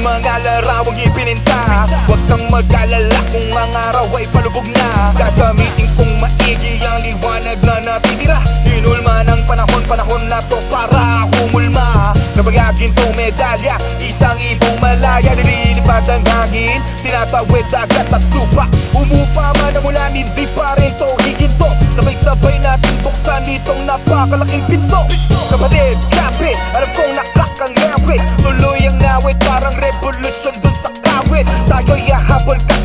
mga larawang ipininta Huwag kang mag-alala kung ang araw ay palubog na. Gagamitin kong maigi ang liwanag na natitira. Hinulma ng panahon, panahon na to para humulma. Nabagagin tong medalya, isang ibong malaya. Nililipad ang hangin, tinatawid agad at lupa. Umupa man ang ulan, hindi pa rin to higinto Sabay-sabay natin buksan itong napakalaking pinto. Kapatid, kapit, alam kong Chicago y a Japón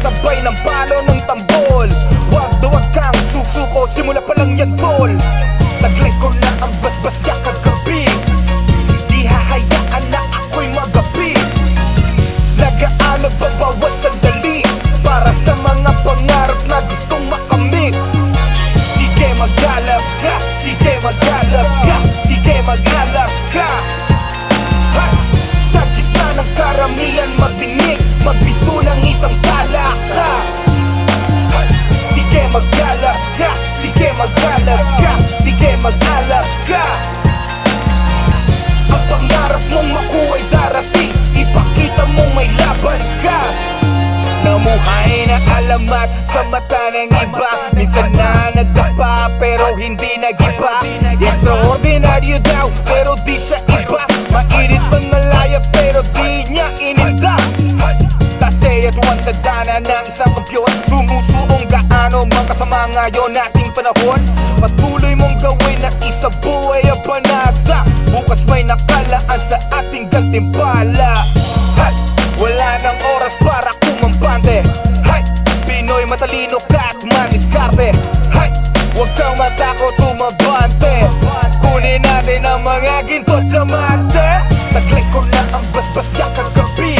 alamat sa mata ng iba. Minsan na nagdapa pero hindi nagiba. Extraordinaryo daw pero di siya iba. Mainit man malaya pero di niya ininda. Tasay at huwag tadana ng isang kampyon Sumusuong gaano mga kasama ngayon nating panahon. Patuloy mong gawin na isa buhay ang panata Bukas may nakalaan sa ating gantimpala Pinoy matalino ka at maniskarte Hay! Huwag kang matakot umabante Kunin natin ang mga ginto at Taglay ko na ang basbas niya kagabi.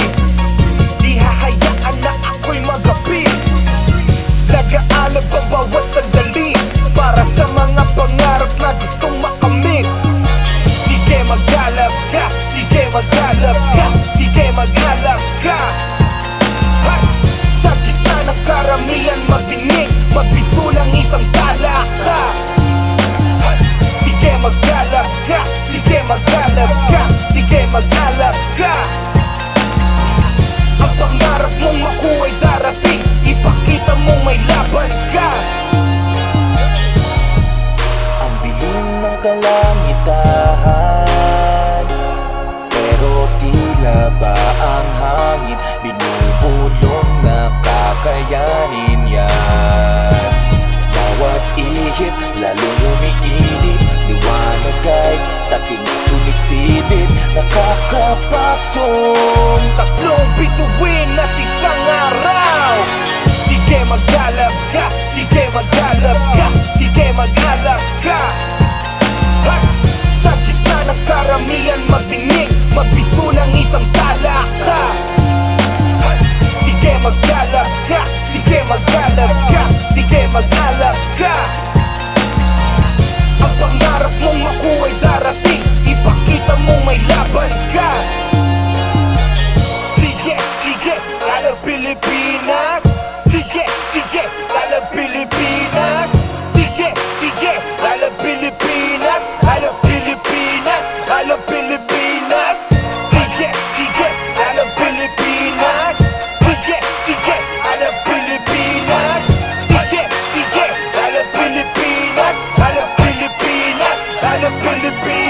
Di hahayaan na ako'y magabi. Nag-aalab ang bawat sandali Para sa mga pangarap na gustong makamit. Sige maghalap ka, sige maghalap ka Talak ka! Sige maghalap ka, sige maghalap ka Sige maghalap ka Ang pangarap mong makuha'y darating Ipakita mong may laban ka Ang dilim ng kalangitan Pero tila ba ang hangin? Binubulong na kakayanin sumisilip Nakakapasong Tatlong bituin at isang araw Sige maghalap ka, sige maghalap ka Sige maghalap ka ha! Sa gitna ng karamihan magdinig Magbisto ng isang talak ka ha! Sige maghalap ka, sige maghalap ka Sige maghalap ka ka Sige, sige, lalo Pilipinas Sige, sige, lalo Pilipinas Sige, sige, lalo Pilipinas Lalo Pilipinas, lalo Pilipinas Sige, sige, lalo Pilipinas Sige, sige, lalo Pilipinas Sige, sige, lalo Pilipinas Lalo Pilipinas, lalo Pilipinas